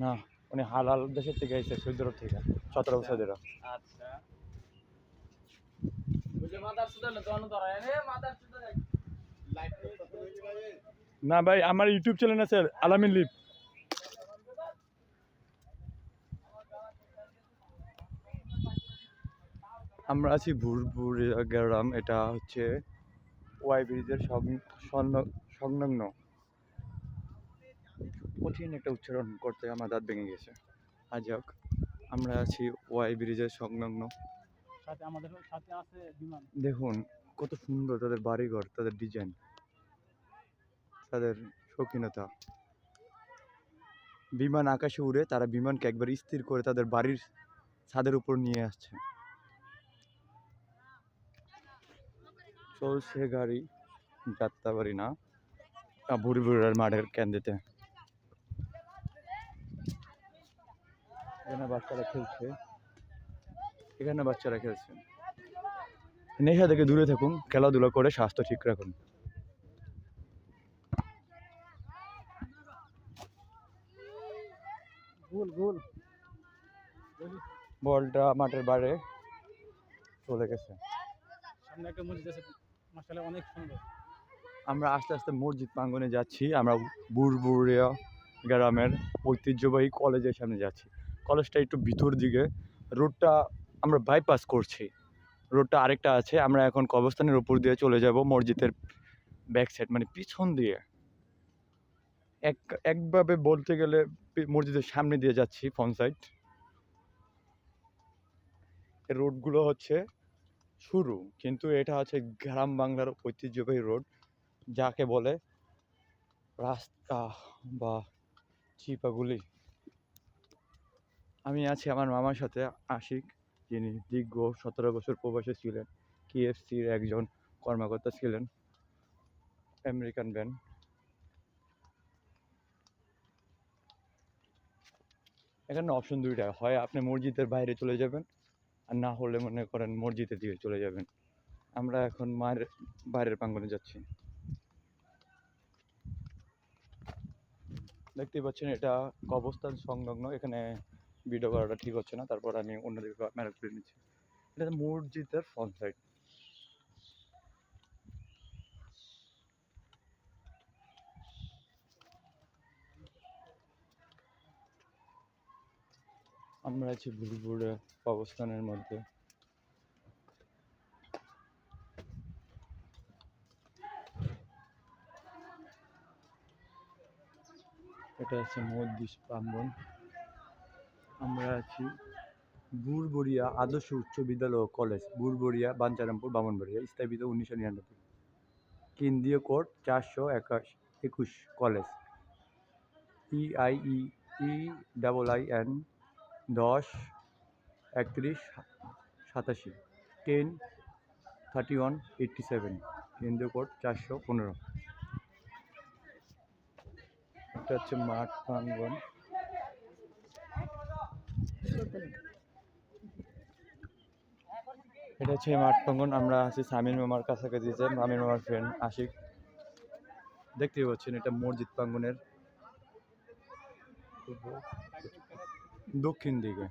না উনি হালাল দেশের থেকে এসেছে সৌদি আরব থেকে সতেরো বছর আচ্ছা। বুঝে মাদার সুদা না ভাই আমার ইউটিউব চ্যানেল আছে আলামিন লিপ। আমরা আছি ভুরভুরিয়া গ্রাম এটা হচ্ছে ওয়াই ব্রিজের সংলগ্ন। কঠিন একটা উচ্চারণ করতে আমার দাঁত ভেঙে গেছে। আজ হোক আমরা আছি ওয়াই ব্রিজের সংলগ্ন। সাথে আমাদের সাথে আছে বিমান। দেখুন কত সুন্দর তাদের বাড়িঘর তাদের ডিজাইন তাদের শৌখিনতা। বিমান আকাশে উড়ে তারা বিমানকে একবার স্থির করে তাদের বাড়ির ছাদের উপর নিয়ে আসছে। চলছে গাড়ি যাত্রাবাড়ি না বুড়ি বুড়ার মাঠের কেন্দ্রেতে। এখানে বাচ্চারা খেলছে। এখানে বাচ্চারা খেলছে। নেশা থেকে দূরে থাকুন খেলাধুলা করে স্বাস্থ্য ঠিক রাখুন। বলটা মাঠের বাইরে চলে গেছে। সামনে একটা মসজিদ আছে মাশাআল্লাহ অনেক সুন্দর। আমরা আস্তে আস্তে মসজিদ প্রাঙ্গনে যাচ্ছি আমরা বুড়বুড়িয়া গ্রামের ঐতিহ্যবাহী কলেজের সামনে যাচ্ছি। কলেজটা একটু ভিতর দিকে। রোডটা আমরা বাইপাস করছি। রোডটা আরেকটা আছে, আমরা এখন কবরস্থানের উপর দিয়ে চলে যাব মসজিদের ব্যাক সাইড মানে পিছন দিয়ে। এক, একভাবে বলতে গেলে মসজিদের সামনে দিয়ে যাচ্ছি ফ্রন্ট সাইড রোডগুলো হচ্ছে শুরু, কিন্তু এটা হচ্ছে গ্রাম বাংলার ঐতিহ্যবাহী রোড, যাকে বলে রাস্তা বা চিপাগুলি। আমি আছি আমার মামার সাথে, আশিক, যিনি দীর্ঘ সতেরো বছর প্রবাসে ছিলেন কেএফসির একজন কর্মকর্তা ছিলেন, আমেরিকান ব্যান্ড। এখানে অপশন দুইটা, হয় আপনি মসজিদের বাইরে চলে যাবেন, আর না হলে মনে করেন মসজিদের দিকে চলে যাবেন। আমরা এখন মায়ের বাইরের প্রাঙ্গনে যাচ্ছি। দেখতেই পাচ্ছেন এটা কবস্থান সংলগ্ন, এখানে ভিডিও করাটা ঠিক হচ্ছে না, তারপর আমি অন্যদিকে ম্যানেজ করে নিচ্ছি। এটা মসজিদের ফ্রন্ট আমরা আছি ভুরভুরে অবস্থানের মধ্যে। এটা হচ্ছে মসজিদ প্রাঙ্গণ। আমরা আছি বুড়বড়িয়া আদর্শ উচ্চ বিদ্যালয় ও কলেজ, বুড়বড়িয়া বাঞ্চারামপুর বামনবাড়িয়া, স্থাপিত উনিশশো নিরানব্বই। কেন্দ্রীয় কোড চারশো একাশ একুশ college. E I E double I N দশ একত্রিশ সাতাশি। Ten thirty one eighty seven. কেন্দ্রীয় কোড চারশো পনেরো। এটা হচ্ছে মাঠ প্রাঙ্গণ। এটা হচ্ছে মাঠ প্রাঙ্গণ। আমরা আছি সামির মামার কাছাকাছি যে সামির মামার ফ্রেন্ড আশিক। দেখতে পাচ্ছেন এটা মসজিদ প্রাঙ্গনের দক্ষিণ দিকে।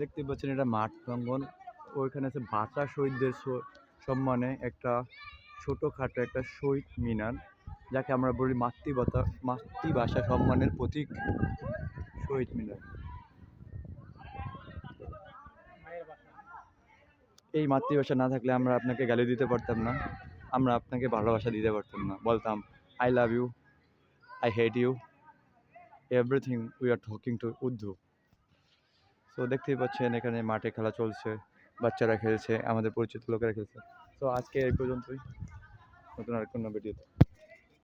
দেখতে পাচ্ছেন এটা মাঠ প্রাঙ্গন ওইখানে আছে ভাষা শহীদদের সম্মানে একটা ছোটোখাটো একটা শহীদ মিনার, যাকে আমরা বলি মাতৃভাষা মাতৃভাষা সম্মানের প্রতীক শহীদ মিনার মায়ের বাসা এই মাতৃভাষা না থাকলে আমরা আপনাকে গালি দিতে পারতাম না। আমরা আপনাকে ভালোবাসা দিতে পারতাম না। বলতাম I love you I hate you everything we are talking to Urdu so দেখতেই পাচ্ছেন, এখানে মাঠে খেলা চলছে, বাচ্চারা খেলছে, আমাদের পরিচিত লোকেরা খেলছে। তো আজকে এই পর্যন্তই। নতুন আর কোনো ভিডিওতে